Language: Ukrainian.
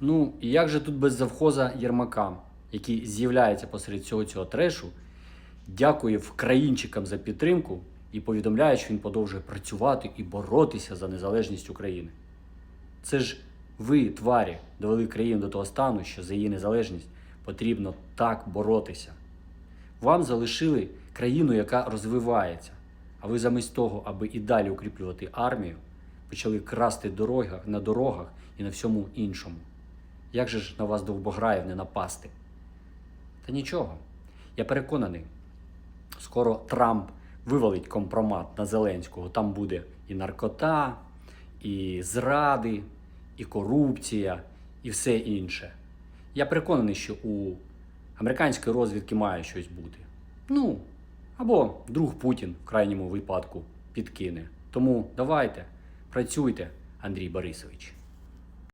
Ну, і як же тут без завхоза Єрмака, який з'являється посеред цього цього трешу, дякує вкраїнчикам за підтримку і повідомляє, що він продовжує працювати і боротися за незалежність України. Це ж ви, тварі, довели країну до того стану, що за її незалежність потрібно так боротися. Вам залишили країну, яка розвивається, а ви замість того, аби і далі укріплювати армію, почали красти дороги, на дорогах і на всьому іншому. Як же ж на вас довбограїв не напасти? Та нічого. Я переконаний, скоро Трамп вивалить компромат на Зеленського. Там буде і наркота, і зради, і корупція, і все інше. Я переконаний, що у американської розвідки має щось бути. Ну, або друг Путін в крайньому випадку підкине. Тому давайте, працюйте, Андрій Борисович.